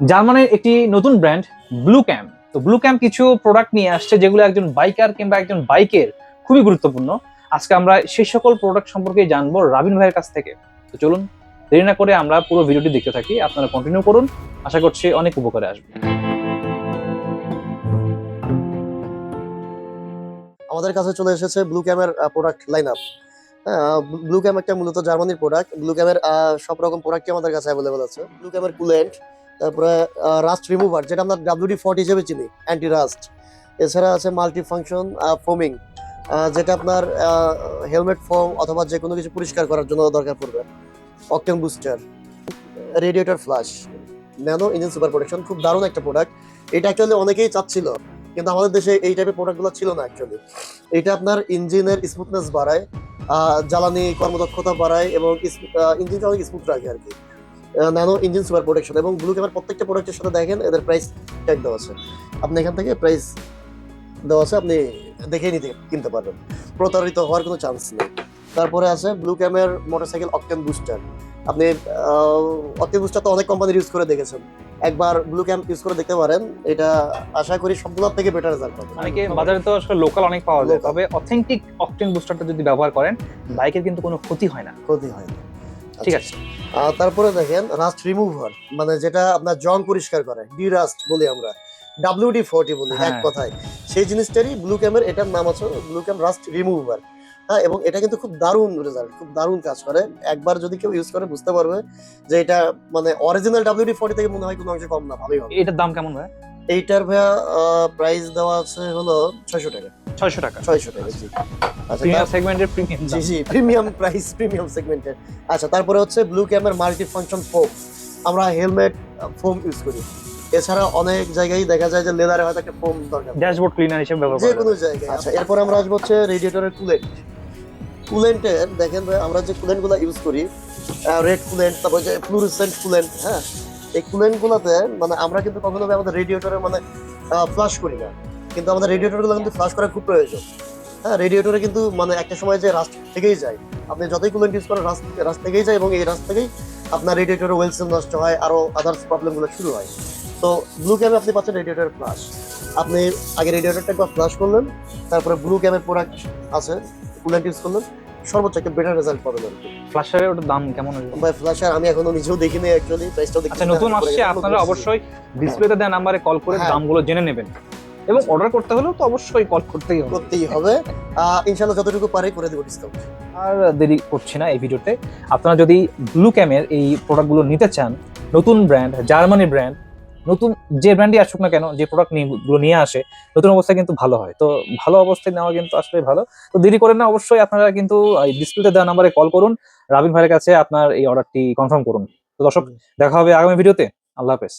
জার্মানির একটি নতুন ব্র্যান্ড ব্লু ক্যাম্প তো ব্লু ক্যাম্প কিছু প্রোডাক্ট নিয়ে আসছে যেগুলো একজন বাইকার কিংবা একজন বাইকের খুবই গুরুত্বপূর্ণ। আজকে আমরা সেই সকল প্রোডাক্ট সম্পর্কে জানব রাবিন ভাইয়ের কাছ থেকে। তো চলুন, দেরি না করে আমরা পুরো ভিডিওটি দেখতে থাকি। আপনারা কন্টিনিউ করুন, আশা করছি অনেক উপকারে আসবে। আমাদের কাছে চলে এসেছে ব্লু ক্যামের product line up Bluechem একটা মূলত জার্মানির প্রোডাক্ট ব্লু ক্যামের সব রকম প্রোডাক্টই আমাদের কাছে অ্যাভেলেবল আছে। ব্লু ক্যামের কুলেন্ট তারপরে রাস্ট রিমুভার যেটা আমরা ডাব্লিউডি ফর্টি হিসেবে চিনি অ্যান্টি রাস্ট এছাড়া আছে মাল্টি ফাংশন ফোমিং যেটা আপনার হেলমেট ফোম অথবা যে কোনো কিছু পরিষ্কার করার জন্য দরকার পড়বে। Octane booster radiator flush nano engine super protection খুব দারুণ একটা প্রোডাক্ট এটা অ্যাকচুয়ালি অনেকেই চাচ্ছিল, কিন্তু আমাদের দেশে এই টাইপের প্রোডাক্টগুলো ছিল না অ্যাকচুয়ালি এটা আপনার ইঞ্জিনের স্মুথনেস বাড়ায় জ্বালানি কর্মদক্ষতা বাড়ায় এবং ইঞ্জিনটা অনেক স্মুথ রাখে আর কি। ন্যানো ইঞ্জিন সুপার প্রোটেকশন এবং ব্লু ক্যামের প্রত্যেকটা প্রোডাক্টের সাথে দেখেন এদের প্রাইস ট্যাগ দেওয়া আছে। আপনি এখান থেকে প্রাইস দেওয়া আছে আপনি দেখে নিতে কিনতে পারবেন। প্রতারিত হওয়ার কোনো চান্স নেই। তারপরে আছে ব্লু ক্যামের মোটরসাইকেল অকটেন বুস্টার আপনি অকটেন বুস্টার তো অনেক কোম্পানির ইউজ করে দেখেছেন। একবার ব্লু ক্যাম্প ইউজ করে দেখতে পারেন। এটা আশা করি সবগুলোর থেকে বেটার রেজাল্ট পাবেন অনেকে বাজারে তো আসলে লোকাল অনেক পাওয়া যায়। তবে অথেন্টিক অকটেন বুস্টারটা যদি ব্যবহার করেন বাইকের কিন্তু কোনো ক্ষতি হয় না। ক্ষতি হয় না। ঠিক আচ্ছা। আছে তারপরে দেখেন রাস্ট রিমুভার মানে যেটা আপনার জং পরিষ্কার করে ডি রাস্ট বলি আমরা ডাব্লিউডি ফোরটি বলি এক হ্যাঁ। কথায়। সেই জিনিসটারই ব্লু ক্যামের এটার নাম আছে ব্লু ক্যাম রাস্ট রিমুভার হ্যাঁ এবং এটা কিন্তু খুব দারুণ রেজাল্ট খুব দারুণ কাজ করে। একবার যদি কেউ ইউজ করে বুঝতে পারবে যে এটা মানে অরিজিনাল ডাব্লিউডি ফোরটি থেকে মনে হয় কোনো অংশে কম না ভালোই হবে। এটার দাম কেমন ভাই? এইটার ভাইয়া প্রাইস দেওয়া আছে হলো ছয়শো টাকা। ছয়শো টাকা। ছয়শো টাকা জি। আচ্ছা প্রিমিয়াম সেগমেন্টের প্রিমিয়াম জি জি প্রিমিয়াম প্রাইস প্রিমিয়াম সেগমেন্টের আচ্ছা তারপরে হচ্ছে ব্লু ক্যামের মাল্টি ফাংশন ফোম আমরা হেলমেট ফোম ইউজ করি। এছাড়া অনেক জায়গায় দেখা যায় যে লেদারে হয়তো একটা ফোম দরকার। ড্যাশবোর্ড ক্লিনার হিসেবে ব্যবহার যে কোনো জায়গায়। আচ্ছা। এরপর আমরা আসব হচ্ছে রেডিয়েটরের কুলেন্ট কুলেন্টের দেখেন আমরা যে কুলেন্টগুলো ইউজ করি রেড কুলেন্ট তারপর যে ফ্লুরেসেন্ট কুলেন্ট হ্যাঁ? এই কুলেন্ট গুলাতে মানে আমরা কিন্তু কখনো আমাদের রেডিয়েটরে মানে ফ্লাশ করি না। কিন্তু আমাদের রেডিয়েটরগুলো কিন্তু ফ্লাশ করা খুব প্রয়োজন। হ্যাঁ রেডিয়েটরে কিন্তু মানে একটা সময় যে রাস্ট থেকেই যায়। আপনি যতই কুলেন্ট ইউজ করেন রাস্ট রাস্ট থেকেই যায় এবং এই রাস্ট থেকেই আপনার রেডিয়েটরের ওয়েলসেল নষ্ট হয়, আরও আদার্স প্রবলেমগুলো শুরু হয়। তো ব্লু ক্যামে আপনি পাচ্ছেন রেডিয়েটর ফ্লাশ আপনি আগে রেডিয়েটরটা একবার ফ্লাশ করলেন, তারপরে ব্লু ক্যামের প্রোডাক্ট আছে কুলেন্ট ইউজ করলেন। সর্বোচ্চ একটা বেটার রেজাল্ট পাবেন আর কি ফ্ল্যাশারের ওটার দাম কেমন আসবে? ভাই ফ্ল্যাশার আমি এখনও নিজেও দেখিনি অ্যাকচুয়ালি প্রাইসটাও দেখি আচ্ছা নতুন আসছে আপনারা অবশ্যই ডিসপ্লেতে দেওয়া নাম্বারে কল করে হ্যাঁ। দামগুলো জেনে নেবেন। এবং অর্ডার করতে হলেও তো অবশ্যই কল করতেই হবে। করতেই হবে। আহ, ইনশাল্লাহ যতটুকু পারি করে দেবো ডিসকাউন্ট আর দেরি করছি না এই ভিডিওতে। আপনারা যদি ব্লু ক্যামের এই প্রোডাক্টগুলো নিতে চান নতুন ব্র্যান্ড জার্মানি ব্র্যান্ড নতুন যে ব্র্যান্ডই আসুক না কেন যে প্রোডাক্টগুলো নিয়ে আসে নতুন অবস্থায় কিন্তু ভালো হয়। তো ভালো অবস্থায় নেওয়া কিন্তু আসলে ভালো। তো দেরি করেন না অবশ্যই আপনারা কিন্তু ডিসপ্লেতে দেওয়া নাম্বারে কল করুন। রাবিন ভাইয়ের কাছে আপনার এই অর্ডারটি কনফার্ম করুন। তো দর্শক দেখা হবে আগামী ভিডিওতে আল্লাহ হাফেজ।